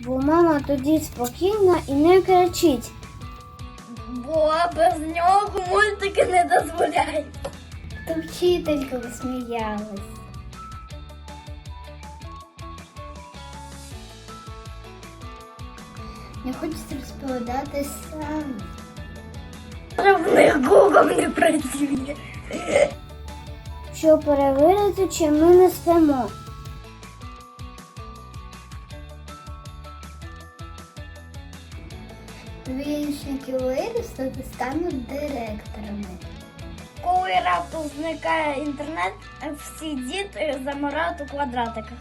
Бо мама тоді спокійна і не кричить. Бо без нього мультики не дозволяють. То вчителька засміялась. Не хочеться розповідати сам. В них Google не працює. Щоб перевірити, чи ми не спимо. Вінчники виростуть і стануть директорами. Коли раптом зникає інтернет, всі діти замирають у квадратиках.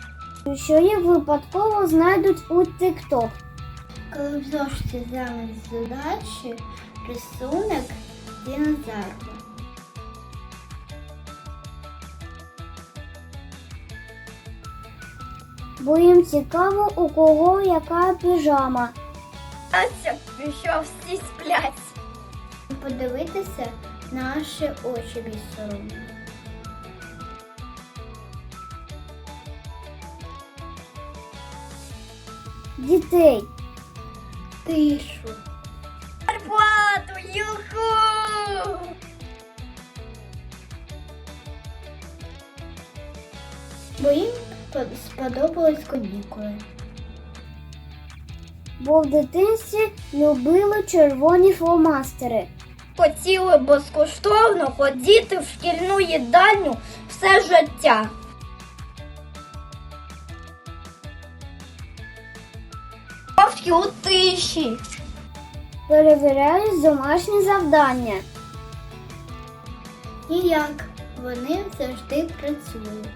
Що їх випадково знайдуть у TikTok. Коли в зошиті замість задачі рисунок динозавра. Бо їм цікаво, у кого яка піжама. Ася, що всі сплять. Подивитися наші очі без. Дітей. Тишу. Зарплату, юху! Бо їм сподобались канікули. Бо в дитинстві любили червоні фломастери. Хотіли безкоштовно ходити в шкільну їдальню все життя. Мовчки у тиші. Перевіряють домашні завдання. І як вони завжди працюють.